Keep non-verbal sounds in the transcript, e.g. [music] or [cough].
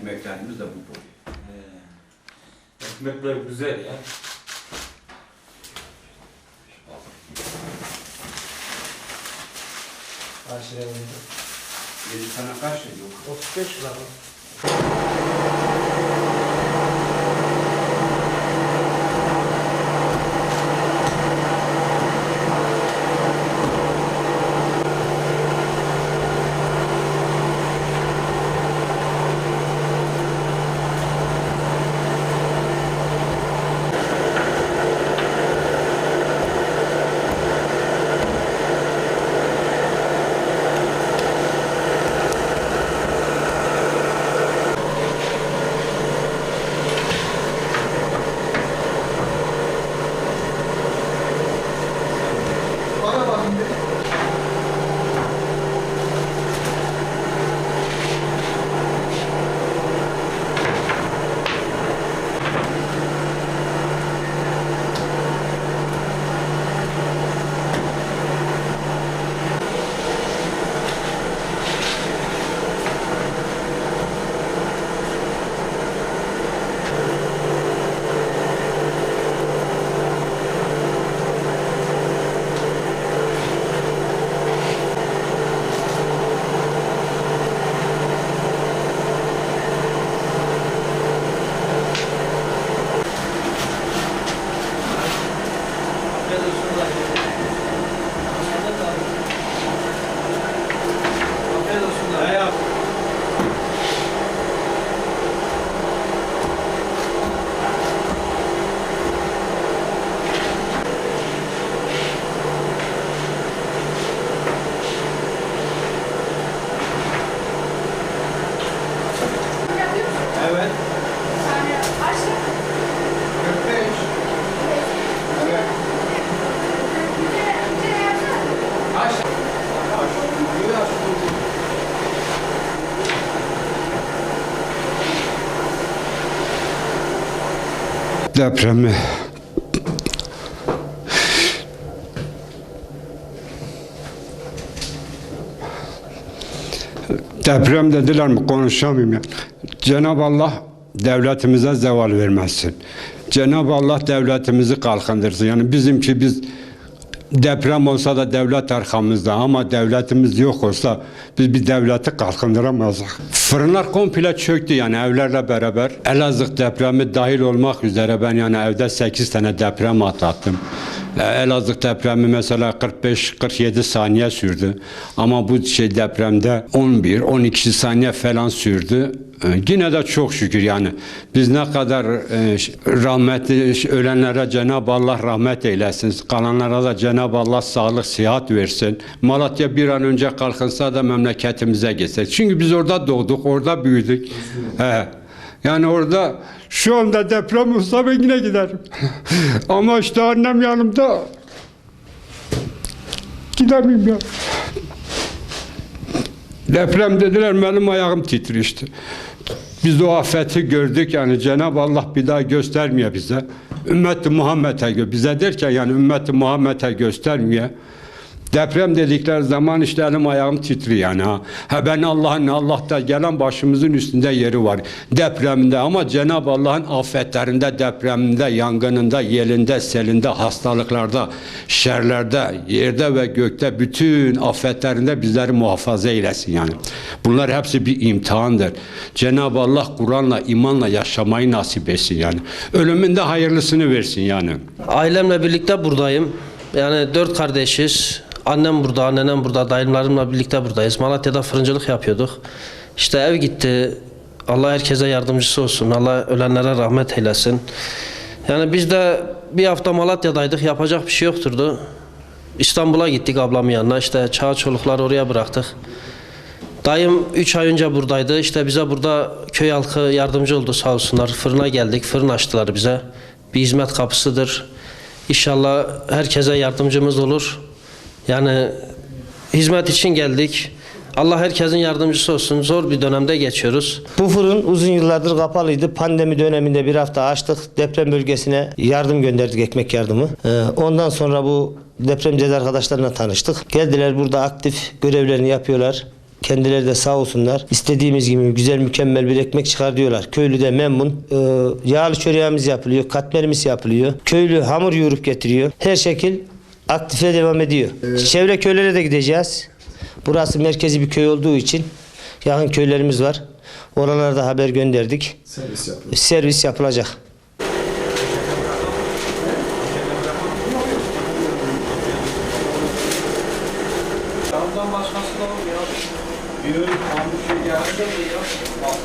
ekmeklerimiz de bu boy. Ee, ekmekler güzel ya. Kaç lira oldu? Yedi sana kaç lira yok? 35 lira. Evet. 45. Evet. Kaç? Biraz depremi deprem dediler mi konuşamıyorum ya. Cenab-ı Allah devletimize zeval vermesin. Cenab-ı Allah devletimizi kalkındırsın. Yani bizimki biz deprem olsa da devlet arkamızda ama devletimiz yok olsa biz bir devleti kalkındıramazdık. Fırınlar komple çöktü yani evlerle beraber. Elazığ depremi dahil olmak üzere ben yani evde 8 tane deprem atlattım. E, Elazığ depremi mesela 45-47 saniye sürdü. Ama bu şey depremde 11-12 saniye falan sürdü. E, Yine de çok şükür yani biz ne kadar e, rahmetli ölenlere Cenab-ı Allah rahmet eylesin. Kalanlara da Cenab-ı Allah sağlık, sıhhat versin. Malatya bir an önce kalkınsa da memleketimize gitsek. Çünkü biz orada doğduk, orada büyüdük. Yani orada şu anda deprem olsa ben yine giderim. [laughs] Ama işte annem yanımda gidemeyim ya. Deprem dediler benim ayağım titreşti. Biz o afeti gördük yani Cenab-ı Allah bir daha göstermiyor bize. Ümmet-i Muhammed'e bize derken yani Ümmet-i Muhammed'e göstermiyor. Deprem dedikleri zaman işte elim ayağım titriyor yani ha. Ha ben Allah'ın Allah'ta gelen başımızın üstünde yeri var. Depremde ama Cenab-ı Allah'ın afetlerinde, depreminde, yangınında, yelinde, selinde, hastalıklarda, şerlerde, yerde ve gökte bütün afetlerinde bizleri muhafaza eylesin yani. Bunlar hepsi bir imtihandır. Cenab-ı Allah Kur'an'la, imanla yaşamayı nasip etsin yani. Ölümünde hayırlısını versin yani. Ailemle birlikte buradayım. Yani dört kardeşiz. Annem burada, annenem burada, dayımlarımla birlikte buradayız. Malatya'da fırıncılık yapıyorduk. İşte ev gitti. Allah herkese yardımcısı olsun. Allah ölenlere rahmet eylesin. Yani biz de bir hafta Malatya'daydık. Yapacak bir şey yokturdu. İstanbul'a gittik ablamın yanına. İşte çağ çolukları oraya bıraktık. Dayım 3 ay önce buradaydı. İşte bize burada köy halkı yardımcı oldu sağ olsunlar. Fırına geldik. Fırın açtılar bize. Bir hizmet kapısıdır. İnşallah herkese yardımcımız olur. Yani hizmet için geldik. Allah herkesin yardımcısı olsun. Zor bir dönemde geçiyoruz. Bu fırın uzun yıllardır kapalıydı. Pandemi döneminde bir hafta açtık. Deprem bölgesine yardım gönderdik, ekmek yardımı. Ee, Ondan sonra bu depremzede arkadaşlarla tanıştık. Geldiler burada aktif görevlerini yapıyorlar. Kendileri de sağ olsunlar. İstediğimiz gibi güzel mükemmel bir ekmek çıkar diyorlar. Köylü de memnun. Ee, yağlı çöreğimiz yapılıyor. Katmerimiz yapılıyor. Köylü hamur yoğurup getiriyor. Her şekil aktife devam ediyor. Çevre köylere de gideceğiz. Burası merkezi bir köy olduğu için yakın köylerimiz var. Oralara da haber gönderdik. Servis yapıyor. Servis yapılacak. Yandan başkası da. Bir tam bir şey geldi de ya. Bak,